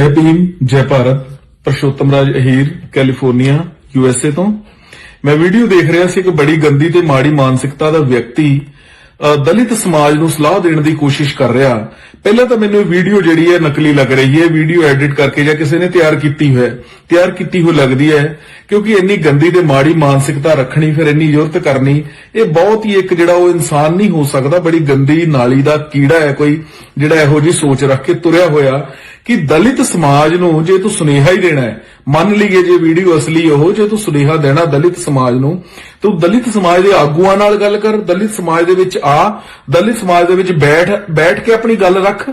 ਜੈ ਭੀਮ, ਜੈ Bharat, Prashotam Raj Ahir, California, U S A ਤੋਂ। ਮੈਂ ਵੀਡੀਓ ਦੇਖ ਰਿਹਾ ਸੀ ਕਿ ਬੜੀ ਗੰਦੀ ਤੇ ਮਾੜੀ ਮਾਨਸਿਕਤਾ ਦਾ ਵਿਅਕਤੀ ਦਲਿਤ ਸਮਾਜ ਨੂੰ ਸਲਾਹ ਦੇਣ ਦੀ ਕੋਸ਼ਿਸ਼ ਕਰ ਰਿਹਾ। ਪਹਿਲਾਂ ਤਾਂ ਮੈਨੂੰ ਇਹ ਵੀਡੀਓ ਜਿਹੜੀ ਹੈ ਨਕਲੀ ਲੱਗ ਰਹੀ ਹੈ। ਵੀਡੀਓ ਐਡਿਟ ਕਰਕੇ ਜਾਂ ਕਿਸੇ ਨੇ ਤਿਆਰ ਕੀਤੀ ਹੋਈ ਤਿਆਰ ਕੀਤੀ ਹੋਈ ਲੱਗਦੀ ਹੈ, ਕਿਉਂਕਿ ਇੰਨੀ ਗੰਦੀ ਤੇ ਮਾੜੀ ਮਾਨਸਿਕਤਾ ਰੱਖਣੀ, ਫਿਰ ਇੰਨੀ ਜ਼ਰੂਰਤ ਕਰਨੀ, ਇਹ ਬਹੁਤ ਹੀ ਇੱਕ ਜਿਹੜਾ ਉਹ ਇਨਸਾਨ ਨਹੀਂ ਹੋ ਸਕਦਾ। ਬੜੀ ਗੰਦੀ ਨਾਲੀ ਦਾ ਕੀੜਾ ਹੈ ਕੋਈ, ਜਿਹੜਾ ਇਹੋ ਜੀ ਸੋਚ ਰੱਖ ਕੇ ਤੁਰਿਆ ਹੋਇਆ। ਕਿ ਦਲਿਤ ਸਮਾਜ ਨੂੰ ਜੇ ਤੂੰ ਸੁਨੇਹਾ ਹੀ ਦੇਣਾ ਹੈ, ਮੰਨ ਲਈਏ ਜੇ ਵੀਡੀਓ ਅਸਲੀ ਉਹ, ਜੇ ਤੂੰ ਸੁਨੇਹਾ ਦੇਣਾ ਦਲਿਤ ਸਮਾਜ ਨੂੰ, ਤੂੰ ਦਲਿਤ ਸਮਾਜ ਦੇ ਆਗੂਆਂ ਨਾਲ ਗੱਲ ਕਰ, ਦਲਿਤ ਸਮਾਜ ਦੇ ਵਿੱਚ ਆ, ਦਲਿਤ ਸਮਾਜ ਦੇ ਵਿੱਚ ਬੈਠ ਬੈਠ ਕੇ ਆਪਣੀ ਗੱਲ ਰੱਖ।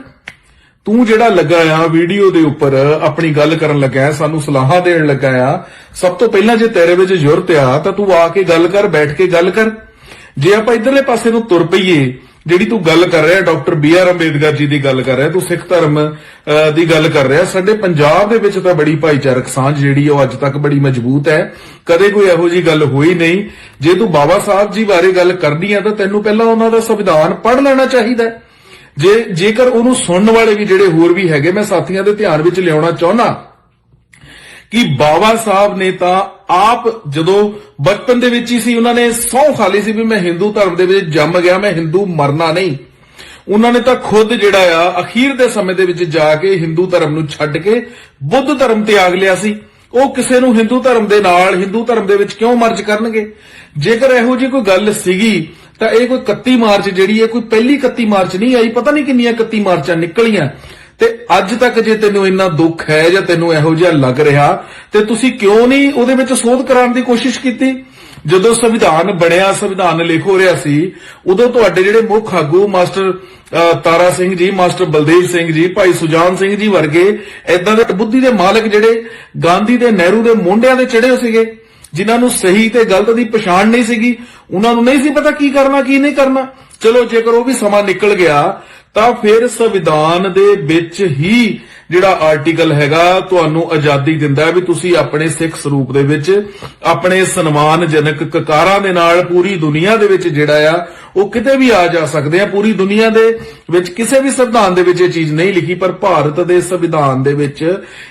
ਤੂੰ ਜਿਹੜਾ ਲੱਗਾ ਆ ਵੀਡੀਓ ਦੇ ਉੱਪਰ, ਆਪਣੀ ਗੱਲ ਕਰਨ ਲੱਗਾ ਸਾਨੂੰ ਸਲਾਹਾਂ ਦੇਣ ਲੱਗਾ ਆ, ਸਭ ਤੋਂ ਪਹਿਲਾਂ ਜੇ ਤੇਰੇ ਵਿੱਚ ਜ਼ਰੂਰਤ ਆ, ਤਾਂ ਤੂੰ ਆ ਕੇ ਗੱਲ ਕਰ, ਬੈਠ ਕੇ ਗੱਲ ਕਰ। ਜੇ ਆਪਾਂ ਇਧਰਲੇ ਪਾਸੇ ਨੂੰ ਤੁਰ ਪਈਏ, ਜਿਹੜੀ ਤੂੰ ਗੱਲ ਕਰ ਰਿਹਾ, ਡਾਕਟਰ ਬੀ ਆਰ ਅੰਬੇਦਕਰ ਜੀ ਦੀ ਗੱਲ ਕਰ ਰਿਹਾ, ਤੂੰ ਸਿੱਖ ਧਰਮ ਦੀ ਗੱਲ ਕਰ ਰਿਹਾ। ਸਾਡੇ ਪੰਜਾਬ ਦੇ ਵਿੱਚ ਤਾਂ ਬੜੀ ਭਾਈਚਾਰਕ ਸਾਂਝ ਜਿਹੜੀ ਉਹ ਅੱਜ ਤੱਕ ਬੜੀ ਮਜ਼ਬੂਤ ਹੈ। ਕਦੇ ਕੋਈ ਇਹੋ ਜੀ ਗੱਲ ਹੋਈ ਨਹੀਂ। ਜੇ ਤੂੰ ਬਾਬਾ ਸਾਹਿਬ ਜੀ ਬਾਰੇ ਗੱਲ ਕਰਨੀ ਆ, ਤਾਂ ਤੈਨੂੰ ਪਹਿਲਾਂ ਉਹਨਾਂ ਦਾ ਸੰਵਿਧਾਨ ਪੜ੍ਹ ਲੈਣਾ ਚਾਹੀਦਾ ਜੇ, ਜੇਕਰ ਉਹਨੂੰ ਸੁਣਨ ਵਾਲੇ ਵੀ ਜਿਹੜੇ ਹੋਰ ਵੀ ਹੈਗੇ, ਮੈਂ ਸਾਥੀਆਂ ਦੇ ਧਿਆਨ ਵਿੱਚ ਲਿਆਉਣਾ ਚਾਹੁੰਦਾ ਕਿ ਬਾਬਾ ਸਾਹਿਬ ਨੇ ਤਾਂ ਆਪ ਜਦੋਂ ਬਚਪਨ ਦੇ ਵਿੱਚ ਹੀ ਸੀ, ਉਹਨਾਂ ਨੇ ਸਹੁੰ ਖਾਲੀ ਸੀ ਵੀ ਮੈਂ ਹਿੰਦੂ ਧਰਮ ਦੇ ਵਿੱਚ ਜੰਮ ਗਿਆ, ਮੈਂ ਹਿੰਦੂ ਮਰਨਾ ਨਹੀਂ। ਉਹਨਾਂ ਨੇ ਤਾਂ ਖੁਦ ਜਿਹੜਾ ਆ, ਅਖੀਰ ਦੇ ਸਮੇਂ ਦੇ ਵਿੱਚ ਜਾ ਕੇ ਹਿੰਦੂ ਧਰਮ ਨੂੰ ਛੱਡ ਕੇ ਬੁੱਧ ਧਰਮ ਤੇ ਆਗ ਲਿਆ ਸੀ। ਉਹ ਕਿਸੇ ਨੂੰ ਹਿੰਦੂ ਧਰਮ ਦੇ ਨਾਲ, ਹਿੰਦੂ ਧਰਮ ਦੇ ਵਿੱਚ ਕਿਉਂ ਮਰਜ ਕਰਨਗੇ? ਜੇਕਰ ਇਹੋ ਜੀ ਕੋਈ ਗੱਲ ਸੀਗੀ, ਤਾਂ ਇਹ ਕੋਈ 31 ਮਾਰਚ ਜਿਹੜੀ ਹੈ, ਕੋਈ ਪਹਿਲੀ 31 ਮਾਰਚ ਨਹੀਂ ਆਈ, ਪਤਾ ਨਹੀਂ ਕਿੰਨੀਆਂ 31 ਮਾਰਚਾਂ ਨਿਕਲੀਆਂ। ਤੇ ਅੱਜ ਤੱਕ ਜੇ ਤੈਨੂੰ ਇੰਨਾ ਦੁੱਖ ਹੈ ਜਾਂ ਤੈਨੂੰ ਇਹੋ ਜਿਹਾ ਲੱਗ ਰਿਹਾ, ਤੇ ਤੁਸੀਂ ਕਿਉਂ ਨਹੀਂ ਉਹਦੇ ਵਿੱਚ ਸੋਧ ਕਰਾਉਣ ਦੀ ਕੋਸ਼ਿਸ਼ ਕੀਤੀ? ਜਦੋਂ ਸੰਵਿਧਾਨ ਬਣਿਆ, ਸੰਵਿਧਾਨ ਲਿਖ ਹੋ ਰਿਹਾ ਸੀ, ਉਦੋਂ ਤੁਹਾਡੇ ਜਿਹੜੇ ਮੁੱਖ ਆਗੂ ਮਾਸਟਰ ਤਾਰਾ ਸਿੰਘ ਜੀ, ਮਾਸਟਰ ਬਲਦੇਵ ਸਿੰਘ ਜੀ, ਭਾਈ ਸੁਜਾਨ ਸਿੰਘ ਜੀ ਵਰਗੇ ਐਦਾਂ ਦੇ ਬੁੱਧੀ ਦੇ ਮਾਲਕ ਜਿਹੜੇ ਗਾਂਧੀ ਦੇ ਨਹਿਰੂ ਦੇ ਮੋਢਿਆਂ ਦੇ ਚੜੇ ਹੋ ਸੀਗੇ, ਜਿਨ੍ਹਾਂ ਨੂੰ ਸਹੀ ਤੇ ਗਲਤ ਦੀ ਪਛਾਣ ਨਹੀਂ ਸੀਗੀ, ਉਹਨਾਂ ਨੂੰ ਨਹੀਂ ਸੀ ਪਤਾ ਕੀ ਕਰਨਾ, ਕੀ ਨਹੀਂ ਕਰਨਾ। ਚਲੋ ਜੇਕਰ ਉਹ ਵੀ ਸਮਾਂ ਨਿਕਲ ਗਿਆ, ਤਾਂ ਫਿਰ ਸੰਵਿਧਾਨ ਦੇ ਵਿੱਚ ਹੀ ਜਿਹੜਾ ਆਰਟੀਕਲ ਹੈਗਾ, ਤੁਹਾਨੂੰ ਆਜ਼ਾਦੀ ਦਿੰਦਾ ਹੈ ਵੀ ਤੁਸੀਂ ਆਪਣੇ ਸਿੱਖ ਸਰੂਪ ਦੇ ਵਿੱਚ ਆਪਣੇ ਸਨਮਾਨਜਨਕ ਕਕਾਰਾਂ ਦੇ ਨਾਲ ਪੂਰੀ ਦੁਨੀਆ ਦੇ ਵਿੱਚ ਜਿਹੜਾ ਆ, ਉਹ ਕਿਤੇ ਵੀ ਆ ਜਾ ਸਕਦੇ ਆ। ਪੂਰੀ ਦੁਨੀਆ ਦੇ ਵਿੱਚ ਕਿਸੇ ਵੀ ਸੰਵਿਧਾਨ ਦੇ ਵਿੱਚ ਇਹ ਚੀਜ਼ ਨਹੀਂ ਲਿਖੀ, ਪਰ ਭਾਰਤ ਦੇ ਸੰਵਿਧਾਨ ਦੇ ਵਿੱਚ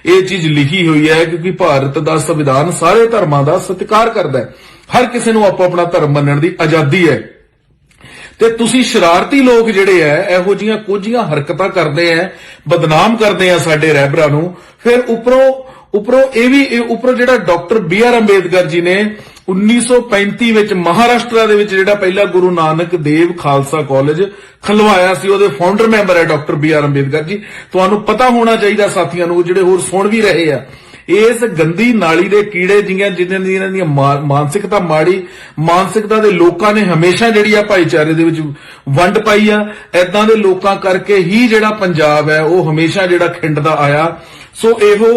ਇਹ ਚੀਜ਼ ਲਿਖੀ ਹੋਈ ਹੈ ਕਿਉਂਕਿ ਭਾਰਤ ਦਾ ਸੰਵਿਧਾਨ ਸਾਰੇ ਧਰਮਾਂ ਦਾ ਸਤਿਕਾਰ ਕਰਦਾ ਹੈ। ਹਰ ਕਿਸੇ ਨੂੰ ਆਪੋ ਆਪਣਾ ਧਰਮ ਮੰਨਣ ਦੀ ਆਜ਼ਾਦੀ ਹੈ। ਤੇ ਤੁਸੀਂ ਸ਼ਰਾਰਤੀ ਲੋਕ ਜਿਹੜੇ ਐ, ਇਹੋ ਜੀਆਂ ਕੁਝੀਆਂ ਹਰਕਤਾਂ ਕਰਦੇ ਐ, ਬਦਨਾਮ ਕਰਦੇ ਆ ਸਾਡੇ ਰਹਿਬਰਾਂ ਨੂੰ। ਫਿਰ ਉੱਪਰੋਂ ਉੱਪਰੋਂ ਇਹ ਵੀ, ਇਹ ਜਿਹੜਾ ਡਾਕਟਰ ਬੀ ਆਰ ਅੰਬੇਦਕਰ ਜੀ ਨੇ 1935 ਵਿੱਚ ਮਹਾਰਾਸ਼ਟਰ ਦੇ ਵਿੱਚ ਜਿਹੜਾ ਪਹਿਲਾ ਗੁਰੂ ਨਾਨਕ ਦੇਵ ਖਾਲਸਾ ਕਾਲਜ ਖਲਵਾਇਆ ਸੀ, ਉਹਦੇ ਫਾਊਂਡਰ ਮੈਂਬਰ ਹੈ doctor B R Ambedkar ji. ਤੁਹਾਨੂੰ ਪਤਾ ਹੋਣਾ ਚਾਹੀਦਾ ਸਾਥੀਆਂ ਨੂੰ, ਜਿਹੜੇ ਹੋਰ ਸੁਣ ਵੀ ਰਹੇ ਆ। ਇਸ ਗੰਦੀ ਨਾਲੀ ਦੇ ਕੀੜੇ ਜਿਹੀਆਂ ਜਿਨ੍ਹਾਂ ਦੀ ਇਹਨਾਂ ਦੀਆਂ ਮਾਨਸਿਕਤਾ ਮਾੜੀ, ਮਾਨਸਿਕਤਾ ਦੇ ਲੋਕਾਂ ਨੇ ਹਮੇਸ਼ਾ ਜਿਹੜੀ ਆ ਭਾਈਚਾਰੇ ਦੇ ਵਿੱਚ ਵੰਡ ਪਾਈ ਆ। ਐਦਾਂ ਦੇ ਲੋਕਾਂ ਕਰਕੇ ਹੀ ਜਿਹੜਾ ਪੰਜਾਬ ਹੈ, ਉਹ ਹਮੇਸ਼ਾ ਜਿਹੜਾ ਖਿੰਡਦਾ ਆਇਆ। ਸੋ ਇਹੋ,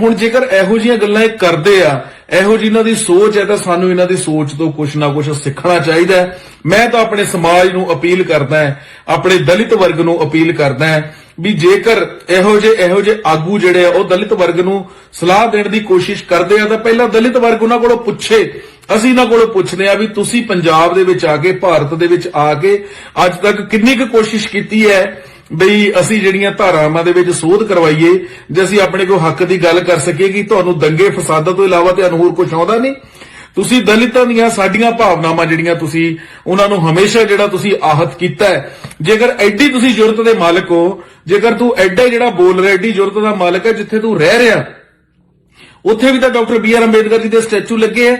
ਹੁਣ ਜੇਕਰ ਇਹੋ ਜੀਆਂ ਗੱਲਾਂ ਇਹ ਕਰਦੇ ਆ, ਇਹੋ ਜਿਹੀ ਇਹਨਾਂ ਦੀ ਸੋਚ ਹੈ, ਤਾਂ ਸਾਨੂੰ ਇਹਨਾਂ ਦੀ ਸੋਚ ਤੋਂ ਕੁਝ ਨਾ ਕੁਝ ਸਿੱਖਣਾ ਚਾਹੀਦਾ ਹੈ। ਮੈਂ ਤਾਂ ਆਪਣੇ ਸਮਾਜ ਨੂੰ ਅਪੀਲ ਕਰਦਾ ਹਾਂ, ਆਪਣੇ ਦਲਿਤ ਵਰਗ ਨੂੰ ਅਪੀਲ ਕਰਦਾ ਹਾਂ ਵੀ ਜੇਕਰ ਇਹੋ ਜਿਹੇ ਇਹੋ ਜਿਹੇ ਆਗੂ ਜਿਹੜੇ ਆ, ਉਹ ਦਲਿਤ ਵਰਗ ਨੂੰ ਸਲਾਹ ਦੇਣ ਦੀ ਕੋਸ਼ਿਸ਼ ਕਰਦੇ ਆ, ਤਾਂ ਪਹਿਲਾਂ ਦਲਿਤ ਵਰਗ ਉਹਨਾਂ ਕੋਲੋਂ ਪੁੱਛੇ। ਅਸੀਂ ਇਹਨਾਂ ਕੋਲੋਂ ਪੁੱਛਦੇ ਆ ਵੀ ਤੁਸੀਂ ਪੰਜਾਬ ਦੇ ਵਿੱਚ ਆ ਕੇ, ਭਾਰਤ ਦੇ ਵਿੱਚ ਆ ਕੇ ਅੱਜ ਤੱਕ ਕਿੰਨੀ ਕੁ ਕੋਸ਼ਿਸ਼ ਕੀਤੀ ਹੈ ਬਈ ਅਸੀਂ ਜਿਹੜੀਆਂ ਧਾਰਾਵਾਂ ਦੇ ਵਿੱਚ ਸੋਧ ਕਰਵਾਈਏ, ਜੇ ਅਸੀਂ ਆਪਣੇ ਕੋ ਹੱਕ ਦੀ ਗੱਲ ਕਰ ਸਕੀਏ ਕਿ ਤੁਹਾਨੂੰ ਦੰਗੇ ਫਸਾਦਾਂ ਤੋਂ ਇਲਾਵਾ ਤੁਹਾਨੂੰ ਹੋਰ ਕੁਝ ਆਉਂਦਾ ਨਹੀਂ। ਤੁਸੀਂ ਦਲਿਤਾਂ ਦੀਆਂ ਸਾਡੀਆਂ ਭਾਵਨਾਵਾਂ ਜਿਹੜੀਆਂ ਤੁਸੀਂ, ਉਹਨਾਂ ਨੂੰ ਹਮੇਸ਼ਾ ਜਿਹੜਾ ਤੁਸੀਂ ਆਹਤ ਕੀਤਾ ਹੈ ਜੇਕਰ ਐਡੀ ਤੁਸੀਂ ਜ਼ਰੂਰਤ ਦੇ ਮਾਲਕ ਹੋ, ਜੇਕਰ ਤੂੰ ਐਡਾ ਜਿਹੜਾ ਬੋਲ ਰਿਹਾ, ਐਡੀ ਜ਼ਰੂਰਤ ਦਾ ਮਾਲਕ ਹੈ ਜਿੱਥੇ ਤੂੰ ਰਹਿ ਰਿਹਾ, ਉੱਥੇ ਵੀ ਤਾਂ doctor B R Ambedkar ji ਦੇ ਸਟੈਚੂ ਲੱਗੇ ਆ।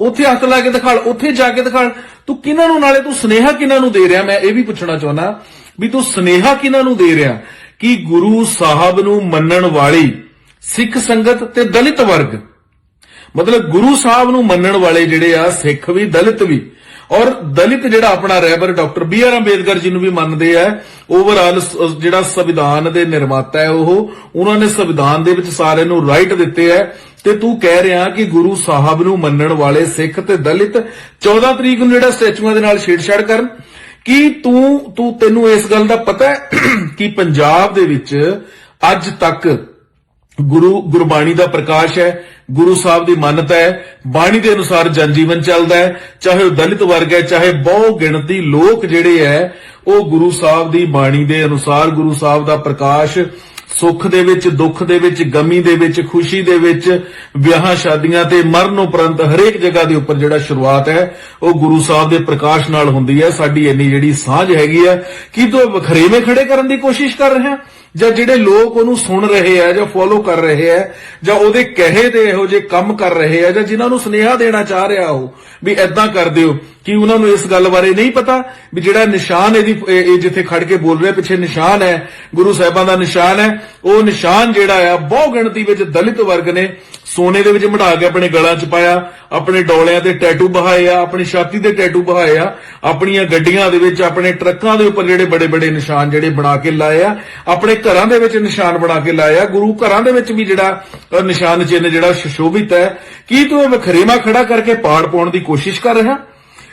ਉੱਥੇ ਹੱਥ ਲਾ ਕੇ ਦਿਖਾਲ, ਉੱਥੇ ਜਾ ਕੇ ਦਿਖਾਲ। ਤੂੰ ਕਿਹਨਾਂ ਨੂੰ ਨਾਲੇ ਤੂੰ ਸਨੇਹਾ ਕਿਹਨਾਂ ਨੂੰ ਦੇ ਰਿਹਾ? ਮੈਂ ਇਹ ਵੀ ਪੁੱਛਣਾ ਚਾਹੁੰਦਾ ਵੀ ਤੂੰ ਸਨੇਹਾ ਕਿਹਨਾਂ ਨੂੰ ਦੇ ਰਿਹਾ? ਕਿ ਗੁਰੂ ਸਾਹਿਬ ਨੂੰ ਮੰਨਣ ਵਾਲੀ ਸਿੱਖ ਸੰਗਤ ਤੇ ਦਲਿਤ ਵਰਗ। ਮਤਲਬ ਗੁਰੂ ਸਾਹਿਬ ਨੂੰ ਮੰਨਣ ਵਾਲੇ ਜਿਹੜੇ ਆ, ਸਿੱਖ ਵੀ, ਦਲਿਤ ਵੀ। ਔਰ ਦਲਿਤ ਜਿਹੜਾ ਆਪਣਾ ਰਹਿਬਰ doctor B R Ambedkar ji ਨੂੰ ਵੀ ਮੰਨਦੇ ਆ ਓਵਰਆਲ ਜਿਹੜਾ ਸੰਵਿਧਾਨ ਦੇ ਨਿਰਮਾਤਾ ਹੈ ਉਹ, ਉਹਨਾਂ ਨੇ ਸੰਵਿਧਾਨ ਦੇ ਵਿੱਚ ਸਾਰਿਆਂ ਨੂੰ ਰਾਈਟ ਦਿੱਤੇ ਹੈ ਤੇ ਤੂੰ ਕਹਿ ਰਿਹਾ ਕਿ ਗੁਰੂ ਸਾਹਿਬ ਨੂੰ ਮੰਨਣ ਵਾਲੇ ਸਿੱਖ ਤੇ ਦਲਿਤ 14 ਤਰੀਕ ਨੂੰ ਜਿਹੜਾ ਸਟੈਚੂਆਂ ਦੇ ਨਾਲ ਛੇੜਛਾੜ ਕਰਨ। ਕੀ ਤੂੰ ਤੂੰ, ਤੈਨੂੰ ਇਸ ਗੱਲ ਦਾ ਪਤਾ ਹੈ ਕਿ ਪੰਜਾਬ ਦੇ ਵਿੱਚ ਅੱਜ ਤੱਕ ਗੁਰੂ ਗੁਰਬਾਣੀ ਦਾ ਪ੍ਰਕਾਸ਼ ਹੈ ਗੁਰੂ ਸਾਹਿਬ ਦੀ ਮੰਨਤ ਹੈ, ਬਾਣੀ ਦੇ ਅਨੁਸਾਰ ਜਨ ਜੀਵਨ ਚੱਲਦਾ ਹੈ, ਚਾਹੇ ਉਹ ਦਲਿਤ ਵਰਗ ਹੈ, ਚਾਹੇ ਬਹੁ ਗਿਣਤੀ ਲੋਕ ਜਿਹੜੇ ਹੈ, ਉਹ ਗੁਰੂ ਸਾਹਿਬ ਦੀ ਬਾਣੀ ਦੇ ਅਨੁਸਾਰ, ਗੁਰੂ ਸਾਹਿਬ ਦਾ ਪ੍ਰਕਾਸ਼ ਸੁੱਖ ਦੇ ਵਿੱਚ, ਦੁੱਖ ਦੇ ਵਿੱਚ, ਗਮੀ ਦੇ ਵਿੱਚ, ਖੁਸ਼ੀ ਦੇ ਵਿੱਚ, ਵਿਆਹਾਂ, ਸ਼ਾਦੀਆਂ ਤੇ ਮਰਨ ਉਪਰੰਤ ਹਰੇਕ ਜਗ੍ਹਾ ਦੇ ਉੱਪਰ ਜਿਹੜਾ ਸ਼ੁਰੂਆਤ ਹੈ, ਉਹ ਗੁਰੂ ਸਾਹਿਬ ਦੇ ਪ੍ਰਕਾਸ਼ ਨਾਲ ਹੁੰਦੀ ਹੈ। ਸਾਡੀ ਇੰਨੀ ਜਿਹੜੀ ਸਾਂਝ ਹੈਗੀ ਹੈ, ਕਿ ਤੂੰ ਵਖਰੇਵੇਂ ਖੜੇ ਕਰਨ ਦੀ ਕੋਸ਼ਿਸ਼ ਕਰ ਰਿਹਾ? ਜਾਂ ਜਿਹੜੇ ਲੋਕ ਉਹਨੂੰ ਸੁਣ ਰਹੇ ਆ ਜਾਂ ਫੋਲੋ ਕਰ ਰਹੇ ਆ ਜਾਂ ਉਹਦੇ ਕਹੇ ਤੇ ਇਹੋ ਜਿਹੇ ਕੰਮ ਕਰ ਰਹੇ ਆ ਜਾਂ ਜਿਨ੍ਹਾਂ ਨੂੰ ਸੁਨੇਹਾ ਦੇਣਾ ਚਾਹ ਰਿਹਾ ਉਹ, ਵੀ ਐਦਾਂ ਕਰ ਦਿਓ, ਕਿ ਉਹਨਾਂ ਨੂੰ ਇਸ ਗੱਲ ਬਾਰੇ ਨਹੀਂ ਪਤਾ? ਵੀ ਜਿਹੜਾ ਨਿਸ਼ਾਨ ਇਹਦੀ, ਇਹ ਜਿੱਥੇ ਖੜ ਕੇ ਬੋਲ ਰਿਹਾ, ਪਿੱਛੇ ਨਿਸ਼ਾਨ ਹੈ, ਗੁਰੂ ਸਾਹਿਬਾਂ ਦਾ ਨਿਸ਼ਾਨ ਹੈ, ਉਹ ਨਿਸ਼ਾਨ ਜਿਹੜਾ ਆ ਬਹੁ ਗਿਣਤੀ ਵਿੱਚ ਦਲਿਤ ਵਰਗ ਨੇ ਸੋਨੇ ਦੇ ਵਿੱਚ ਮਢਾ ਕੇ ਆਪਣੇ ਗਲਾਂ 'ਚ ਪਾਇਆ ਆਪਣੇ ਡੋਲਿਆਂ ਤੇ ਟੈਟੂ ਬਹਾਏ ਆ, ਆਪਣੀ ਛਾਤੀ ਤੇ ਟੈਟੂ ਬਹਾਏ ਆ, ਆਪਣੀਆਂ ਗੱਡੀਆਂ ਦੇ ਵਿੱਚ, ਆਪਣੇ ਟਰੱਕਾਂ ਦੇ ਉੱਪਰ ਜਿਹੜੇ ਬੜੇ ਬੜੇ ਨਿਸ਼ਾਨ ਜਿਹੜੇ ਬਣਾ ਕੇ ਲਾਏ ਆ, ਆਪਣੇ ਘਰਾਂ ਦੇ ਵਿੱਚ ਨਿਸ਼ਾਨ ਬਣਾ ਕੇ ਲਾਏ ਆ, ਗੁਰੂ ਘਰਾਂ ਦੇ ਵਿੱਚ ਵੀ ਜਿਹੜਾ ਨਿਸ਼ਾਨ ਚਿੰਨ੍ਹ ਜਿਹੜਾ ਸੁਸ਼ੋਭਿਤ ਹੈ। ਕੀ ਤੂੰ ਇਹ ਵਖਰੇਵਾ ਖੜਾ ਕਰਕੇ ਪਾੜ ਪਾਉਣ ਦੀ ਕੋਸ਼ਿਸ਼ ਕਰ ਰਿਹਾ?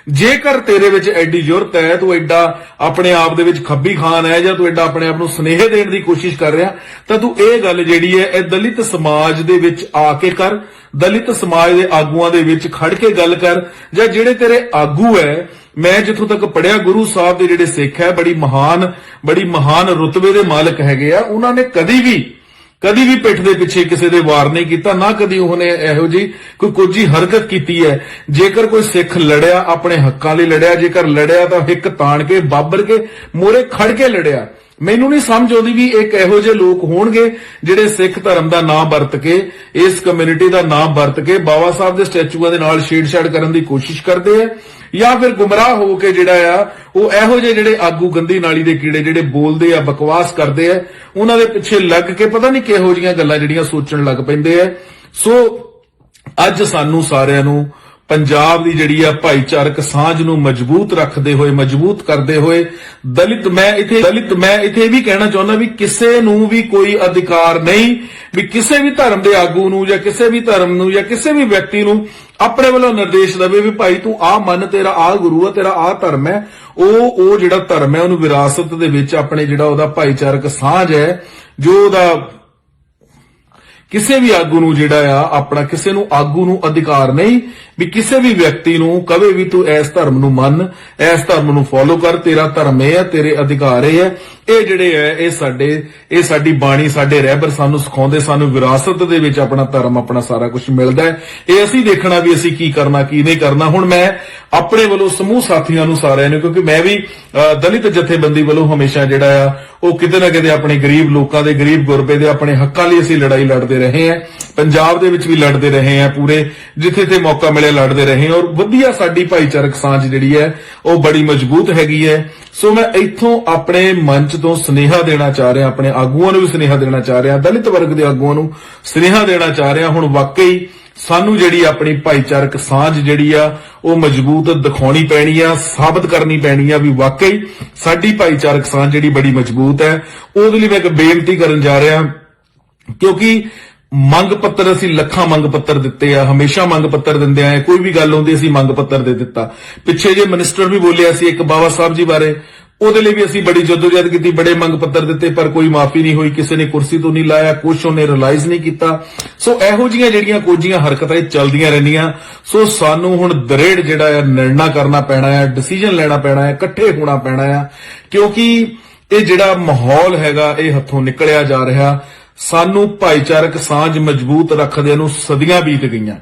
ਜੇਕਰ ਤੇਰੇ ਵਿੱਚ ਐਡੀ ਜ਼ਰੂਰਤ ਹੈ, ਤੂੰ ਐਡਾ ਆਪਣੇ ਆਪ ਦੇ ਵਿੱਚ ਖੱਬੀ ਖਾਨ ਹੈ ਜਾਂ ਤੂੰ ਐਡਾ ਆਪਣੇ ਆਪ ਨੂੰ ਸਨੇਹ ਦੇਣ ਦੀ ਕੋਸ਼ਿਸ਼ ਕਰ ਰਿਹਾ, ਤਾਂ ਤੂੰ ਇਹ ਗੱਲ ਜਿਹੜੀ ਹੈ, ਇਹ ਦਲਿਤ ਸਮਾਜ ਦੇ ਵਿੱਚ ਆ ਕੇ ਕਰ, ਦਲਿਤ ਸਮਾਜ ਦੇ ਆਗੂਆਂ ਦੇ ਵਿੱਚ ਖੜ ਕੇ ਗੱਲ ਕਰ, ਜਾਂ ਜਿਹੜੇ ਤੇਰੇ ਆਗੂ ਹੈ, ਮੈਂ ਜਿੱਥੋਂ ਤੱਕ ਪੜਿਆ ਗੁਰੂ ਸਾਹਿਬ ਦੇ ਜਿਹੜੇ ਸਿੱਖ ਹੈ, ਬੜੀ ਮਹਾਨ ਬੜੀ ਮਹਾਨ ਰੁਤਬੇ ਦੇ ਮਾਲਕ ਹੈਗੇ ਆ, ਉਹਨਾਂ ਨੇ ਕਦੀ ਵੀ ਕਦੀ ਵੀ ਪਿੱਠ ਦੇ ਪਿੱਛੇ ਕਿਸੇ ਦੇ ਵਾਰ ਨਹੀਂ ਕੀਤਾ, ਨਾ ਕਦੀ ਉਹਨੇ ਇਹੋ ਜੀ ਕੋਈ ਕੋਜੀ ਹਰਕਤ ਕੀਤੀ ਹੈ। ਜੇਕਰ ਕੋਈ ਸਿੱਖ ਲੜਿਆ, ਆਪਣੇ ਹੱਕਾਂ ਲਈ ਲੜਿਆ, ਜੇਕਰ ਲੜਿਆ ਤਾਂ ਹਿੱਕ ਤਾਣ ਕੇ, ਬਾਬਰ ਕੇ, ਮੋਰੇ ਖੜ ਕੇ ਲੜਿਆ। ਮੈਨੂੰ ਨਹੀਂ ਸਮਝ ਆਉਂਦੀ ਵੀ ਇੱਕ ਇਹੋ ਜਿਹੇ ਲੋਕ ਹੋਣਗੇ ਜਿਹੜੇ ਸਿੱਖ ਧਰਮ ਦਾ ਨਾਮ ਵਰਤ ਕੇ, ਇਸ ਕਮਿਊਨਿਟੀ ਦਾ ਨਾਮ ਵਰਤ ਕੇ ਬਾਬਾ ਸਾਹਿਬ ਦੇ ਸਟੈਚੂਆਂ ਦੇ ਨਾਲ ਛੇੜਛਾੜ ਕਰਨ ਦੀ ਕੋਸ਼ਿਸ਼ ਕਰਦੇ ਆ, ਜਾਂ ਫਿਰ ਗੁੰਮਰਾਹ ਹੋ ਕੇ ਜਿਹੜਾ ਆ, ਉਹ ਇਹੋ ਜਿਹੇ ਜਿਹੜੇ ਆਗੂ ਗੰਦੀ ਨਾਲੀ ਦੇ ਕੀੜੇ ਜਿਹੜੇ ਬੋਲਦੇ ਆ, ਬਕਵਾਸ ਕਰਦੇ ਆ, ਉਹਨਾਂ ਦੇ ਪਿੱਛੇ ਲੱਗ ਕੇ ਪਤਾ ਨਹੀਂ ਕਿਹੋ ਜੀਆਂ ਗੱਲਾਂ ਜਿਹੜੀਆਂ ਸੋਚਣ ਲੱਗ ਪੈਂਦੇ ਆ। ਸੋ ਅੱਜ ਸਾਨੂੰ ਸਾਰਿਆਂ ਨੂੰ ਪੰਜਾਬ ਦੀ ਜਿਹੜੀ ਆ ਭਾਈਚਾਰਕ ਸਾਂਝ ਨੂੰ ਮਜ਼ਬੂਤ ਰੱਖਦੇ ਹੋਏ, ਮਜ਼ਬੂਤ ਕਰਦੇ ਹੋਏ, ਦਲਿਤ ਮੈਂ ਇਥੇ, ਦਲਿਤ ਮੈਂ ਇਥੇ ਇਹ ਵੀ ਕਹਿਣਾ ਚਾਹੁੰਦਾ ਵੀ ਕਿਸੇ ਨੂੰ ਵੀ ਕੋਈ ਅਧਿਕਾਰ ਨਹੀਂ ਵੀ ਕਿਸੇ ਵੀ ਧਰਮ ਦੇ ਆਗੂ ਨੂੰ ਜਾਂ ਕਿਸੇ ਵੀ ਧਰਮ ਨੂੰ ਜਾਂ ਕਿਸੇ ਵੀ ਵਿਅਕਤੀ ਨੂੰ ਆਪਣੇ ਵੱਲੋਂ ਨਿਰਦੇਸ਼ ਦੇਵੇ ਵੀ ਭਾਈ ਤੂੰ ਆ ਮੰਨ, ਤੇਰਾ ਆ ਗੁਰੂ ਆ, ਤੇਰਾ ਆ ਧਰਮ ਹੈ। ਉਹ ਉਹ ਜਿਹੜਾ ਧਰਮ ਹੈ ਉਹਨੂੰ ਵਿਰਾਸਤ ਦੇ ਵਿੱਚ ਆਪਣੇ ਜਿਹੜਾ ਉਹਦਾ ਭਾਈਚਾਰਕ ਸਾਂਝ ਹੈ, ਜੋ ਉਹਦਾ ਕਿਸੇ ਵੀ ਆਗੂ ਨੂੰ ਜਿਹੜਾ ਆ, ਆਪਣਾ ਕਿਸੇ ਨੂੰ ਆਗੂ ਨੂੰ ਅਧਿਕਾਰ ਨਹੀਂ ਵੀ ਕਿਸੇ ਵੀ ਵਿਅਕਤੀ ਨੂੰ ਕਵੇ ਵੀ ਤੂੰ ਇਸ ਧਰਮ ਨੂੰ ਮੰਨ, ਇਸ ਧਰਮ ਨੂੰ ਫੋਲੋ ਕਰ, ਤੇਰਾ ਧਰਮ ਇਹ ਹੈ, ਤੇਰੇ ਅਧਿਕਾਰ ਇਹ ਹੈ। ਇਹ ਜਿਹੜੇ ਹੈ, ਇਹ ਸਾਡੇ, ਇਹ ਸਾਡੀ ਬਾਣੀ, ਸਾਡੇ ਰਹਿਬਰ ਸਾਨੂੰ ਸਿਖਾਉਂਦੇ, ਸਾਨੂੰ ਵਿਰਾਸਤ ਦੇ ਵਿੱਚ ਆਪਣਾ ਧਰਮ, ਆਪਣਾ ਸਾਰਾ ਕੁਝ ਮਿਲਦਾ ਹੈ। ਇਹ ਅਸੀਂ ਦੇਖਣਾ ਵੀ ਅਸੀਂ ਕੀ ਕਰਨਾ, ਕੀ ਨਹੀਂ ਕਰਨਾ। ਹੁਣ ਮੈਂ ਆਪਣੇ ਵੱਲੋਂ ਸਮੂਹ ਸਾਥੀਆਂ ਨੂੰ ਸਾਰਿਆਂ ਨੂੰ, ਕਿਉਂਕਿ ਮੈਂ ਵੀ ਦਲਿਤ ਜਥੇਬੰਦੀ ਵੱਲੋਂ ਹਮੇਸ਼ਾ ਜਿਹੜਾ ਆ, ਉਹ ਕਿਤੇ ਨਾ ਕਿਤੇ ਆਪਣੇ ਗਰੀਬ ਲੋਕਾਂ ਦੇ, ਗਰੀਬ ਗੁਰਬੇ ਦੇ ਆਪਣੇ ਹੱਕਾਂ ਲਈ ਅਸੀਂ ਲੜਾਈ ਲੜਦੇ ਰਹੇ ਹਾਂ। ਪੰਜਾਬ ਦੇ ਵਿੱਚ ਵੀ ਲੜਦੇ ਰਹੇ ਹਾਂ ਪੂਰੇ, ਜਿੱਥੇ ਤੇ ਮੌਕਾ ਮਿਲੇ ਲੜਦੇ ਰਹੇ ਹਾਂ। ਔਰ ਵਧੀਆ ਸਾਡੀ ਭਾਈਚਾਰਕ ਸਾਂਝ ਜਿਹੜੀ ਹੈ, ਉਹ ਬੜੀ ਮਜ਼ਬੂਤ ਹੈਗੀ ਹੈ। ਸੋ ਮੈਂ ਇੱਥੋਂ ਆਪਣੇ ਮੰਚ ਤੋਂ ਸਨੇਹਾ ਦੇਣਾ ਚਾਹ ਰਿਹਾ, ਆਪਣੇ ਆਗੂਆਂ ਨੂੰ ਵੀ ਸਨੇਹਾ ਦੇਣਾ ਚਾਹ ਰਿਹਾ, ਦਲਿਤ ਵਰਗ ਦੇ ਆਗੂਆਂ ਨੂੰ ਸਨੇਹਾ ਦੇਣਾ ਚਾਹ ਰਿਹਾ। ਹੁਣ ਵਾਕਈ ਸਾਨੂੰ ਜਿਹੜੀ ਆਪਣੀ ਭਾਈਚਾਰਕ ਸਾਂਝ ਜਿਹੜੀ ਆ, ਉਹ ਮਜ਼ਬੂਤ ਦਿਖਾਉਣੀ ਪੈਣੀ ਆ, ਸਾਬਤ ਕਰਨੀ ਪੈਣੀ ਆ ਵੀ ਵਾਕਈ ਸਾਡੀ ਭਾਈਚਾਰਕ ਸਾਂਝ ਜਿਹੜੀ ਬੜੀ ਮਜ਼ਬੂਤ ਹੈ। ਉਹਦੇ ਲਈ ਮੈਂ ਇੱਕ ਬੇਨਤੀ ਕਰਨ ਜਾ ਰਿਹਾ, ਕਿਉਂਕਿ ਮੰਗ ਪੱਤਰ ਅਸੀਂ ਲੱਖਾਂ ਮੰਗ ਪੱਤਰ ਦਿੱਤੇ ਆ, ਹਮੇਸ਼ਾ ਮੰਗ ਪੱਤਰ ਦਿੰਦੇ ਆਏ, ਕੋਈ ਵੀ ਗੱਲ ਹੁੰਦੀ ਅਸੀਂ ਮੰਗ ਪੱਤਰ ਦੇ ਦਿੱਤਾ। ਪਿੱਛੇ ਜੇ ਮਿਨਿਸਟਰ ਵੀ ਬੋਲਿਆ ਸੀ ਇੱਕ ਬਾਬਾ ਸਾਹਿਬ ਜੀ ਬਾਰੇ, ਉਹਦੇ ਲਈ ਵੀ ਅਸੀਂ ਬੜੀ ਜਦੋਜਹਿਦ ਕੀਤੀ, ਬੜੇ ਮੰਗ ਪੱਤਰ ਦਿੱਤੇ, ਪਰ ਕੋਈ ਮਾਫੀ ਨਹੀਂ ਹੋਈ, ਕਿਸੇ ਨੇ ਕੁਰਸੀ ਤੋਂ ਨਹੀਂ ਲਾਇਆ, ਕੁਛ ਉਹਨੇ ਰਿਅਲਾਈਜ਼ ਨਹੀਂ ਕੀਤਾ। ਸੋ ਇਹੋ ਜੀਆਂ ਜਿਹੜੀਆਂ ਕੋਝੀਆਂ ਹਰਕਤਾਂ ਇਹ ਚੱਲਦੀਆਂ ਰਹਿੰਦੀਆਂ। ਸੋ ਸਾਨੂੰ ਹੁਣ ਦਰੇੜ ਜਿਹੜਾ ਹੈ, ਨਿਰਣਾ ਕਰਨਾ ਪੈਣਾ ਹੈ ਡਿਸੀਜਨ ਲੈਣਾ ਪੈਣਾ ਹੈ, ਇਕੱਠੇ ਹੋਣਾ ਪੈਣਾ ਹੈ, ਕਿਉਂਕਿ ਇਹ ਜਿਹੜਾ ਮਾਹੌਲ ਹੈਗਾ, ਇਹ ਹੱਥੋਂ ਨਿਕਲਿਆ ਜਾ ਰਿਹਾ। ਸਾਨੂੰ ਭਾਈਚਾਰਕ ਸਾਂਝ ਮਜ਼ਬੂਤ ਰੱਖਦਿਆਂ ਨੂੰ ਸਦੀਆਂ ਬੀਤ ਗਈਆਂ।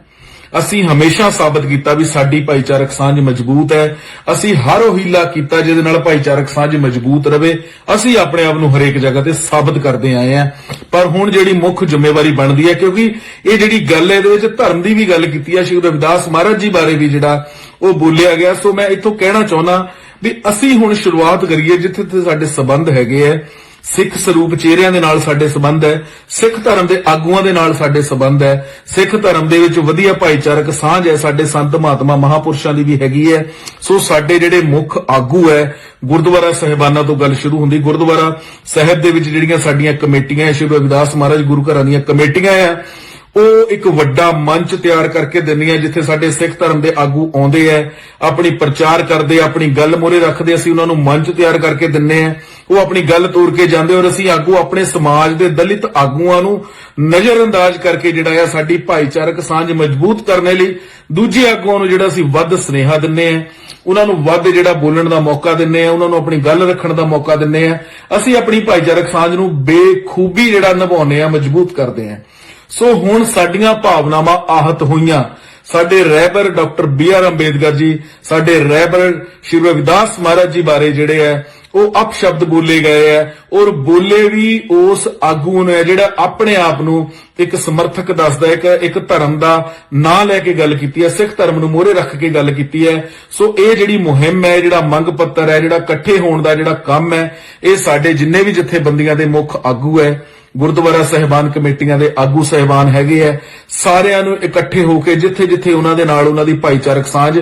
ਅਸੀਂ ਹਮੇਸ਼ਾ ਸਾਬਤ ਕੀਤਾ ਵੀ ਸਾਡੀ ਭਾਈਚਾਰਕ ਸਾਂਝ ਮਜ਼ਬੂਤ ਹੈ। ਅਸੀਂ ਹਰ ਉਹ ਹੀਲਾ ਕੀਤਾ ਜਿਹਦੇ ਨਾਲ ਭਾਈਚਾਰਕ ਸਾਂਝ ਮਜ਼ਬੂਤ ਰਵੇ। ਅਸੀਂ ਆਪਣੇ ਆਪ ਨੂੰ ਹਰੇਕ ਜਗ੍ਹਾ ਤੇ ਸਾਬਤ ਕਰਦੇ ਆਏ ਆ ਪਰ ਹੁਣ ਜਿਹੜੀ ਮੁੱਖ ਜ਼ਿੰਮੇਵਾਰੀ ਬਣਦੀ ਹੈ ਕਿਉਂਕਿ ਇਹ ਜਿਹੜੀ ਗੱਲ ਹੈ ਇਹਦੇ ਵਿੱਚ ਧਰਮ ਦੀ ਵੀ ਗੱਲ ਕੀਤੀ ਹੈ। ਸ਼੍ਰੀ ਰਵਿਦਾਸ ਮਹਾਰਾਜ ਜੀ ਬਾਰੇ ਵੀ ਜਿਹੜਾ ਉਹ ਬੋਲਿਆ ਗਿਆ। ਸੋ ਮੈਂ ਇੱਥੋਂ ਕਹਿਣਾ ਚਾਹੁੰਦਾ ਵੀ ਅਸੀਂ ਹੁਣ ਸ਼ੁਰੂਆਤ ਕਰੀਏ ਜਿੱਥੇ ਤੇ ਸਾਡੇ ਸਬੰਧ ਹੈਗੇ ਆ ਸਿੱਖ ਸਰੂਪ ਚਿਹਰਿਆਂ ਦੇ ਨਾਲ ਸਾਡੇ ਸਬੰਧ ਹੈ, ਸਿੱਖ ਧਰਮ ਦੇ ਆਗੂਆਂ ਦੇ ਨਾਲ ਸਾਡੇ ਸਬੰਧ ਹੈ, ਸਿੱਖ ਧਰਮ ਦੇ ਵਿੱਚ ਵਧੀਆ ਭਾਈਚਾਰਕ ਸਾਂਝ ਹੈ, ਸਾਡੇ ਸੰਤ ਮਹਾਤਮਾ ਮਹਾਪੁਰਸ਼ਾਂ ਦੀ ਵੀ ਹੈਗੀ ਹੈ। ਸੋ ਸਾਡੇ ਜਿਹੜੇ ਮੁੱਖ ਆਗੂ ਹੈ, ਗੁਰਦੁਆਰਾ ਸਹਿਬਾਨਾਂ ਤੋਂ ਗੱਲ ਸ਼ੁਰੂ ਹੁੰਦੀ, ਗੁਰਦੁਆਰਾ ਸਾਹਿਬ ਦੇ ਵਿੱਚ ਜਿਹੜੀਆਂ ਸਾਡੀਆਂ ਕਮੇਟੀਆਂ ਸ਼੍ਰੀ ਰਵਿਦਾਸ ਮਹਾਰਾਜ ਗੁਰੂ ਘਰਾਂ ਦੀਆਂ ਕਮੇਟੀਆਂ ਆ, ਉਹ ਇੱਕ ਵੱਡਾ ਮੰਚ ਤਿਆਰ ਕਰਕੇ ਦਿੰਦੀਆਂ, ਜਿੱਥੇ ਸਾਡੇ ਸਿੱਖ ਧਰਮ ਦੇ ਆਗੂ ਆਉਂਦੇ ਆ, ਆਪਣੀ ਪ੍ਰਚਾਰ ਕਰਦੇ ਆਪਣੀ ਗੱਲ ਮੋਰੇ ਰੱਖਦੇ ਅਸੀਂ ਉਹਨਾਂ ਨੂੰ ਮੰਚ ਤਿਆਰ ਕਰਕੇ ਦਿੰਨੇ ਆ। ਉਹ ਆਪਣੀ ਗੱਲ ਤੋੜ ਕੇ ਜਾਂਦੇ ਔਰ ਅਸੀਂ ਆਗੂ ਆਪਣੇ ਸਮਾਜ ਦੇ ਦਲਿਤ ਆਗੂਆਂ ਨੂੰ ਨਜ਼ਰਅੰਦਾਜ਼ ਕਰਕੇ ਜਿਹੜਾ ਆ ਸਾਡੀ ਭਾਈਚਾਰਕ ਸਾਂਝ ਮਜ਼ਬੂਤ ਕਰਨ ਲਈ ਦੂਜੇ ਆਗੂਆਂ ਨੂੰ ਜਿਹੜਾ ਅਸੀਂ ਵੱਧ ਸਨੇਹਾ ਦਿੰਨੇ ਆ ਉਹਨਾਂ ਨੂੰ ਵੱਧ ਜਿਹੜਾ ਬੋਲਣ ਦਾ ਮੌਕਾ ਦਿੰਨੇ ਆ ਉਹਨਾਂ ਨੂੰ ਆਪਣੀ ਗੱਲ ਰੱਖਣ ਦਾ ਮੌਕਾ ਦਿੰਨੇ ਆ ਅਸੀਂ ਆਪਣੀ ਭਾਈਚਾਰਕ ਸਾਂਝ ਨੂੰ ਬੇਖੂਬੀ ਜਿਹੜਾ ਨਿਭਾਉਂਦੇ ਆ ਮਜ਼ਬੂਤ ਕਰਦੇ ਆ ਸੋ ਹੁਣ ਸਾਡੀਆਂ ਭਾਵਨਾਵਾਂ ਆਹਤ ਹੋਈਆਂ। ਸਾਡੇ ਰਹਿਬਰ doctor B R Ambedkar ji, ਸਾਡੇ ਰਹਿਬਰ ਸ਼੍ਰੀ ਰਵਿਦਾਸ ਮਹਾਰਾਜ ਜੀ ਬਾਰੇ ਜਿਹੜੇ ਹੈ ਉਹ ਅਪਸ਼ਬਦ ਬੋਲੇ ਗਏ ਆ। ਔਰ ਬੋਲੇ ਵੀ ਉਸ ਆਗੂ ਨੇ ਜਿਹੜਾ ਆਪਣੇ ਆਪ ਨੂੰ ਇੱਕ ਸਮਰਥਕ ਦੱਸਦਾ ਹੈ ਇੱਕ ਧਰਮ ਦਾ ਨਾਂ ਲੈ ਕੇ ਗੱਲ ਕੀਤੀ ਹੈ, ਸਿੱਖ ਧਰਮ ਨੂੰ ਮੋਹਰੇ ਰੱਖ ਕੇ ਗੱਲ ਕੀਤੀ ਹੈ। ਸੋ ਇਹ ਜਿਹੜੀ ਮੁਹਿੰਮ ਹੈ, ਜਿਹੜਾ ਮੰਗ ਪੱਤਰ ਹੈ, ਜਿਹੜਾ ਇਕੱਠੇ ਹੋਣ ਦਾ ਜਿਹੜਾ ਕੰਮ ਹੈ, ਇਹ ਸਾਡੇ ਜਿੰਨੇ ਵੀ ਜਥੇਬੰਦੀਆਂ ਦੇ ਮੁੱਖ ਆਗੂ ਹੈ, ਗੁਰਦੁਆਰਾ ਸਹਿਬਾਨ ਕਮੇਟੀਆਂ ਦੇ ਆਗੂ ਸਹਿਬਾਨ ਹੈਗੇ ਆ ਸਾਰਿਆਂ ਨੂੰ ਇਕੱਠੇ ਹੋ ਕੇ ਜਿੱਥੇ ਜਿੱਥੇ ਉਹਨਾਂ ਦੇ ਨਾਲ ਉਹਨਾਂ ਦੀ ਭਾਈਚਾਰਕ ਸਾਂਝ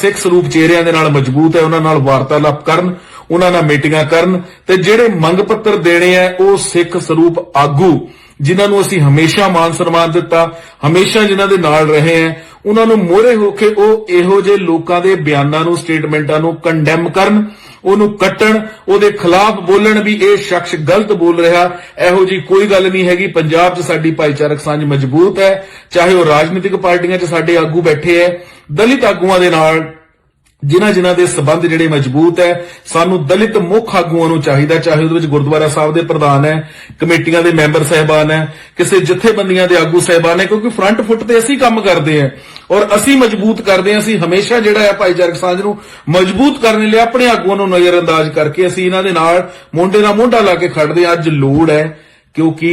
ਸਿੱਖ ਸਰੂਪ ਚਿਹਰਿਆਂ ਦੇ ਨਾਲ ਮਜ਼ਬੂਤ ਹੈ, ਉਹਨਾਂ ਨਾਲ ਵਾਰਤਾਲਾਪ ਕਰਨ ਉਹਨਾਂ ਨਾਲ ਮੀਟਿੰਗਾਂ ਕਰਨ ਤੇ ਜਿਹੜੇ ਮੰਗ ਪੱਤਰ ਦੇਣੇ ਆ, ਉਹ ਸਿੱਖ ਸਰੂਪ ਆਗੂ, ਜਿਨ੍ਹਾਂ ਨੂੰ ਅਸੀਂ ਹਮੇਸ਼ਾ ਮਾਨ ਸਨਮਾਨ ਦਿੱਤਾ, ਹਮੇਸ਼ਾ ਜਿਨ੍ਹਾਂ ਦੇ ਨਾਲ ਰਹੇ ਆ, ਉਹਨਾਂ ਨੂੰ ਮੋਹਰੇ ਹੋ ਕੇ ਉਹ ਇਹੋ ਜਿਹੇ ਲੋਕਾਂ ਦੇ ਬਿਆਨਾਂ ਨੂੰ, ਸਟੇਟਮੈਂਟਾਂ ਨੂੰ ਕੰਡੈਮ ਕਰਨ, ਉਹਨੂੰ ਕੱਟਣ, ਉਹਦੇ ਖਿਲਾਫ ਬੋਲਣ ਵੀ ਇਹ ਸ਼ਖਸ ਗਲਤ ਬੋਲ ਰਿਹਾ। ਇਹੋ ਜੀ ਕੋਈ ਗੱਲ ਨਹੀਂ ਹੈਗੀ, ਪੰਜਾਬ 'ਚ ਸਾਡੀ ਭਾਈਚਾਰਕ ਸਾਂਝ ਮਜ਼ਬੂਤ ਹੈ, ਚਾਹੇ ਉਹ ਰਾਜਨੀਤਿਕ ਪਾਰਟੀਆਂ 'ਚ ਸਾਡੇ ਆਗੂ ਬੈਠੇ ਐ ਦਲਿਤ ਆਗੂਆਂ ਦੇ ਨਾਲ ਜਿਨ੍ਹਾਂ ਜਿਨ੍ਹਾਂ ਦੇ ਸਬੰਧ ਜਿਹੜੇ ਮਜ਼ਬੂਤ ਹੈ, ਸਾਨੂੰ ਦਲਿਤ ਮੁੱਖ ਆਗੂਆਂ ਨੂੰ ਚਾਹੀਦਾ, ਚਾਹੇ ਉਹਦੇ ਵਿੱਚ ਗੁਰਦੁਆਰਾ ਸਾਹਿਬ ਦੇ ਪ੍ਰਧਾਨ ਹੈ, ਕਮੇਟੀਆਂ ਦੇ ਮੈਂਬਰ ਸਹਿਬਾਨ ਹੈ, ਕਿਸੇ ਜਥੇਬੰਦੀਆਂ ਦੇ ਆਗੂ ਸਹਿਬਾਨ ਹੈ, ਕਿਉਂਕਿ ਫਰੰਟ ਫੁੱਟ ਤੇ ਅਸੀਂ ਕੰਮ ਕਰਦੇ ਹਾਂ ਔਰ ਅਸੀਂ ਮਜ਼ਬੂਤ ਕਰਦੇ ਹਾਂ, ਅਸੀਂ ਹਮੇਸ਼ਾ ਜਿਹੜਾ ਹੈ ਭਾਈਚਾਰਕ ਸਾਂਝ ਨੂੰ ਮਜ਼ਬੂਤ ਕਰਨ ਲਈ ਆਪਣੇ ਆਗੂਆਂ ਨੂੰ ਨਜ਼ਰਅੰਦਾਜ਼ ਕਰਕੇ ਅਸੀਂ ਇਹਨਾਂ ਦੇ ਨਾਲ ਮੋਢੇ ਨਾਲ ਮੋਢਾ ਲਾ ਕੇ ਖੜਦੇ ਹਾਂ। ਅੱਜ ਲੋੜ ਹੈ ਕਿਉਂਕਿ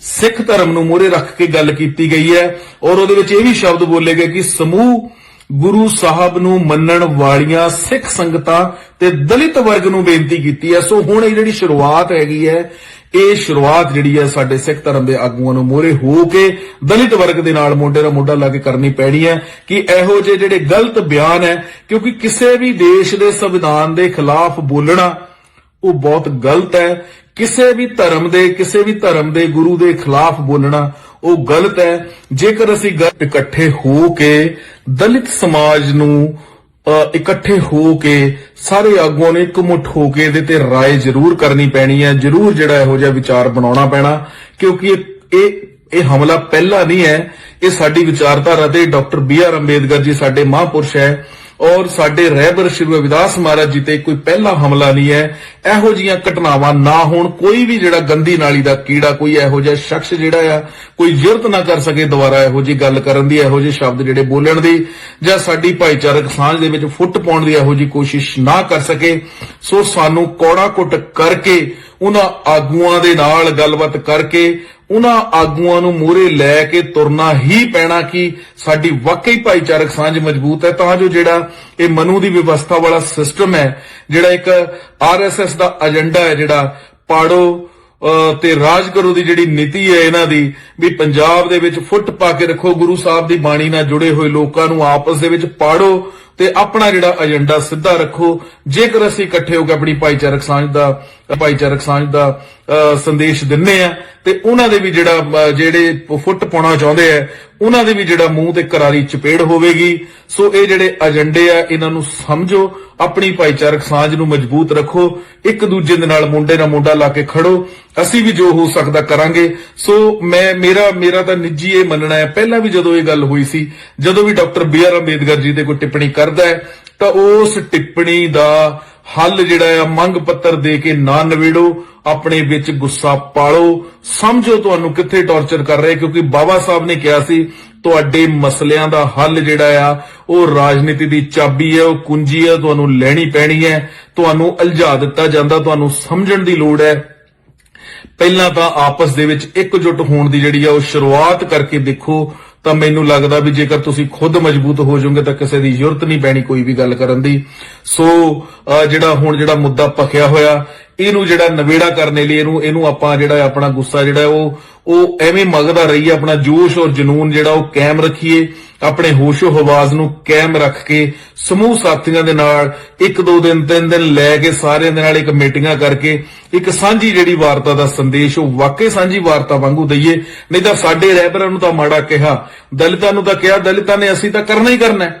ਸਿੱਖ ਧਰਮ ਨੂੰ ਮੋਹਰੇ ਰੱਖ ਕੇ ਗੱਲ ਕੀਤੀ ਗਈ ਹੈ ਔਰ ਉਹਦੇ ਵਿੱਚ ਇਹ ਵੀ ਸ਼ਬਦ ਬੋਲੇ ਗਏ ਕਿ ਸਮੂਹ ਗੁਰੂ ਸਾਹਿਬ ਨੂੰ ਮੰਨਣ ਵਾਲੀਆਂ ਸਿੱਖ ਸੰਗਤਾਂ ਤੇ ਦਲਿਤ ਵਰਗ ਨੂੰ ਬੇਨਤੀ ਕੀਤੀ ਹੈ। ਸੋ ਹੁਣ ਇਹ ਜਿਹੜੀ ਸ਼ੁਰੂਆਤ ਹੈਗੀ ਹੈ, ਇਹ ਸ਼ੁਰੂਆਤ ਜਿਹੜੀ ਹੈ ਸਾਡੇ ਸਿੱਖ ਧਰਮ ਦੇ ਆਗੂਆਂ ਨੂੰ ਮੋਹਰੇ ਹੋ ਕੇ ਦਲਿਤ ਵਰਗ ਦੇ ਨਾਲ ਮੋਢੇ ਦਾ ਮੋਢਾ ਲਾ ਕੇ ਕਰਨੀ ਪੈਣੀ ਹੈ ਕਿ ਇਹੋ ਜਿਹੇ ਜਿਹੜੇ ਗਲਤ ਬਿਆਨ ਹੈ, ਕਿਉਂਕਿ ਕਿਸੇ ਵੀ ਦੇਸ਼ ਦੇ ਸੰਵਿਧਾਨ ਦੇ ਖਿਲਾਫ ਬੋਲਣਾ ਉਹ ਬਹੁਤ ਗਲਤ ਹੈ। ਕਿਸੇ ਵੀ ਧਰਮ ਦੇ, ਕਿਸੇ ਵੀ ਧਰਮ ਦੇ ਗੁਰੂ ਦੇ ਖਿਲਾਫ ਬੋਲਣਾ ਉਹ ਗਲਤ ਹੈ ਜੇਕਰ ਅਸੀਂ ਗ- ਇਕੱਠੇ ਹੋ ਕੇ ਦਲਿਤ ਸਮਾਜ ਨੂੰ ਅ, ਇਕੱਠੇ ਹੋ ਕੇ ਸਾਰੇ ਆਗੂਆਂ ਨੇ ਇਕਮੁੱਠ ਹੋ ਕੇ ਇਹਦੇ ਤੇ رائے ਜ਼ਰੂਰ ਕਰਨੀ ਪੈਣੀ ਹੈ ਜ਼ਰੂਰ ਜਿਹੜਾ ਇਹੋ ਜਿਹਾ ਵਿਚਾਰ ਬਣਾਉਣਾ ਪੈਣਾ ਕਿਉਂਕਿ ਇਹ ਇਹ ਇਹ ਹਮਲਾ ਪਹਿਲਾ ਨਹੀਂ ਹੈ ਇਹ ਸਾਡੀ ਵਿਚਾਰਧਾਰਾ ਤੇ doctor B R Ambedkar ji ਸਾਡੇ ਮਹਾਂਪੁਰਸ਼ ਹੈ ਔਰ ਸਾਡੇ ਰਹਿਬਰ ਸ਼੍ਰੀ ਰਵਿਦਾਸ ਮਹਾਰਾਜ ਜੀ ਤੇ ਕੋਈ ਪਹਿਲਾ ਹਮਲਾ ਨਹੀਂ ਹੈ। ਇਹੋ ਜੀਆਂ ਘਟਨਾਵਾਂ ਨਾ ਹੋਣ, ਕੋਈ ਵੀ ਜਿਹੜਾ ਗੰਦੀ ਨਾਲੀ ਦਾ ਕੀੜਾ, ਕੋਈ ਇਹੋ ਜਿਹਾ ਸ਼ਖਸ ਜਿਹੜਾ ਆ, ਕੋਈ ਜੁਰਤ ਨਾ ਕਰ ਸਕੇ ਦੁਬਾਰਾ ਇਹੋ ਜੀ ਗੱਲ ਕਰਨ ਦੀ, ਇਹੋ ਜਿਹੇ ਸ਼ਬਦ ਜਿਹੜੇ ਬੋਲਣ ਦੀ, ਜਾਂ ਸਾਡੀ ਭਾਈਚਾਰਕ ਸਾਂਝ ਦੇ ਵਿੱਚ ਫੁੱਟ ਪਾਉਣ ਦੀ ਇਹੋ ਜੀ ਕੋਸ਼ਿਸ਼ ਨਾ ਕਰ ਸਕੇ। ਸੋ ਸਾਨੂੰ ਕੌੜਾ ਕੁੱਟ ਕਰਕੇ, ਉਹਨਾਂ ਆਗੂਆਂ ਦੇ ਨਾਲ ਗੱਲਬਾਤ ਕਰਕੇ ਉਹਨਾਂ ਆਗੂਆਂ ਨੂੰ ਮੂਹਰੇ ਲੈ ਕੇ ਤੁਰਨਾ ਹੀ ਪੈਣਾ ਕਿ ਸਾਡੀ ਵਾਕਈ ਭਾਈਚਾਰਕ ਸਾਂਝ ਮਜ਼ਬੂਤ ਹੈ। ਤਾਂ ਜੋ ਜਿਹੜਾ ਇਹ ਮਨੂ ਦੀ ਵਿਵਸਥਾ ਵਾਲਾ ਸਿਸਟਮ ਹੈ, ਜਿਹੜਾ ਇੱਕ ਆਰਐਸਐਸ ਦਾ ਏਜੰਡਾ ਹੈ, ਜਿਹੜਾ ਪਾੜੋ ਤੇ ਰਾਜ ਕਰੋ ਦੀ ਜਿਹੜੀ ਨੀਤੀ ਹੈ ਇਹਨਾਂ ਦੀ, ਵੀ ਪੰਜਾਬ ਦੇ ਵਿੱਚ ਫੁੱਟ ਪਾ ਕੇ ਰੱਖੋ, ਗੁਰੂ ਸਾਹਿਬ ਦੀ ਬਾਣੀ ਨਾਲ ਜੁੜੇ ਹੋਏ ਲੋਕਾਂ ਨੂੰ ਆਪਸ ਦੇ ਵਿੱਚ ਪਾੜੋ ਤੇ ਆਪਣਾ ਜਿਹੜਾ ਏਜੰਡਾ ਸਿੱਧਾ ਰੱਖੋ। ਜੇਕਰ ਅਸੀਂ ਇਕੱਠੇ ਹੋ ਕੇ ਆਪਣੀ ਭਾਈਚਾਰਕ ਸਾਂਝ ਦਾ, ਭਾਈਚਾਰਕ ਸਾਂਝ ਦਾ ਸੰਦੇਸ਼ ਦਿੰਨੇ ਆ ਤੇ ਉਹਨਾਂ ਦੇ ਵੀ ਜਿਹੜਾ ਜਿਹੜੇ ਫੁੱਟ ਪਾਉਣਾ ਚਾਹੁੰਦੇ ਆ ਉਹਨਾਂ ਦੇ ਵੀ ਜਿਹੜਾ ਮੂੰਹ ਤੇ ਕਰਾਰੀ ਚਪੇੜ ਹੋਵੇਗੀ। ਸੋ ਇਹ ਜਿਹੜੇ ਏਜੰਡੇ ਆ, ਇਹਨਾਂ ਨੂੰ ਸਮਝੋ। ਆਪਣੀ ਭਾਈਚਾਰਕ ਸਾਂਝ ਨੂੰ ਮਜ਼ਬੂਤ ਰੱਖੋ, ਇੱਕ ਦੂਜੇ ਦੇ ਨਾਲ ਮੁੰਡੇ ਨਾਲ ਮੁੰਡਾ ਲਾ ਕੇ ਖੜੋ, ਅਸੀਂ ਵੀ ਜੋ ਹੋ ਸਕਦਾ ਕਰਾਂਗੇ। ਸੋ ਮੈਂ, ਮੇਰਾ ਮੇਰਾ ਤਾਂ ਨਿੱਜੀ ਇਹ ਮੰਨਣਾ ਹੈ, ਪਹਿਲਾਂ ਵੀ ਜਦੋਂ ਇਹ ਗੱਲ ਹੋਈ ਸੀ, ਜਦੋਂ ਵੀ doctor B R Ambedkar ji ਤੇ ਕੋਈ ਟਿੱਪਣੀ ਕਰਦਾ ਹੈ, ਤਾਂ ਉਸ ਟਿੱਪਣੀ ਦਾ ਹੱਲ ਜਿਹੜਾ ਆ ਮੰਗ ਪੱਤਰ ਦੇ ਕੇ ਨਾ ਨਵੇੜੋ ਆਪਣੇ ਵਿੱਚ ਗੁੱਸਾ ਪਾਲੋ। ਸਮਝੋ ਤੁਹਾਨੂੰ ਕਿੱਥੇ ਟੌਰਚਰ ਕਰ ਰਹੇ, ਕਿਉਂਕਿ ਬਾਬਾ ਸਾਹਿਬ ਨੇ ਕਿਹਾ ਸੀ ਤੁਹਾਡੇ ਮਸਲਿਆਂ ਦਾ ਹੱਲ ਜਿਹੜਾ ਆ, ਉਹ ਰਾਜਨੀਤੀ ਦੀ ਚਾਬੀ ਹੈ, ਉਹ ਕੁੰਜੀ ਹੈ, ਤੁਹਾਨੂੰ ਲੈਣੀ ਪੈਣੀ ਹੈ, ਤੁਹਾਨੂੰ ਅਲਝਾ ਦਿੱਤਾ ਜਾਂਦਾ, ਤੁਹਾਨੂੰ ਸਮਝਣ ਦੀ ਲੋੜ ਹੈ। ਪਹਿਲਾਂ ਤਾਂ ਆਪਸ ਦੇ ਵਿੱਚ ਇਕਜੁੱਟ ਹੋਣ ਦੀ ਜਿਹੜੀ ਆ, ਉਹ ਸ਼ੁਰੂਆਤ ਕਰਕੇ ਦੇਖੋ, ਤਾਂ ਮੈਨੂੰ ਲੱਗਦਾ ਵੀ ਜੇਕਰ ਤੁਸੀਂ ਖੁਦ ਮਜ਼ਬੂਤ ਹੋ ਜਾਓਗੇ, ਤਾਂ ਕਿਸੇ ਦੀ ਜ਼ਰੂਰਤ ਨਹੀਂ ਪੈਣੀ ਕੋਈ ਵੀ ਗੱਲ ਕਰਨ ਦੀ। ਸੋ ਜਿਹੜਾ ਹੁਣ ਜਿਹੜਾ ਮੁੱਦਾ ਪਖਿਆ ਹੋਇਆ ਇਹਨੂੰ ਜਿਹੜਾ ਨਵੇੜਾ ਕਰਨੇ ਲਈ ਇਹਨੂੰ ਇਹਨੂੰ ਆਪਾਂ ਜਿਹੜਾ ਆਪਣਾ ਗੁੱਸਾ ਜਿਹੜਾ ਉਹ ਉਹ ਐਵੇਂ ਮਗਦਾ ਰਹੀ ਆਪਣਾ ਜੋਸ਼ ਔਰ ਜਨੂਨ ਜਿਹੜਾ ਉਹ ਕਾਇਮ ਰੱਖੀਏ, ਆਪਣੇ ਹੋਸ਼ੋ ਹਵਾਜ਼ ਨੂੰ ਕਾਇਮ ਰੱਖ ਕੇ ਸਮੂਹ ਸਾਥੀਆਂ ਦੇ ਨਾਲ ਇੱਕ ਦੋ ਦਿਨ, ਤਿੰਨ ਦਿਨ ਲੈ ਕੇ ਸਾਰਿਆਂ ਦੇ ਨਾਲ ਇੱਕ ਮੀਟਿੰਗਾਂ ਕਰਕੇ ਇੱਕ ਸਾਂਝੀ ਜਿਹੜੀ ਵਾਰਤਾ ਦਾ ਸੰਦੇਸ਼ ਉਹ ਵਾਕਈ ਸਾਂਝੀ ਵਾਰਤਾ ਵਾਂਗੂ ਦਈਏ। ਨਹੀਂ ਤਾਂ ਸਾਡੇ ਰਹਿਬਰਾਂ ਨੂੰ ਤਾਂ ਮਾੜਾ ਕਿਹਾ, ਦਲਿਤਾਂ ਨੂੰ ਤਾਂ ਕਿਹਾ, ਦਲਿਤਾਂ ਨੇ ਅਸੀਂ ਤਾਂ ਕਰਨਾ ਹੀ ਕਰਨਾ ਹੈ।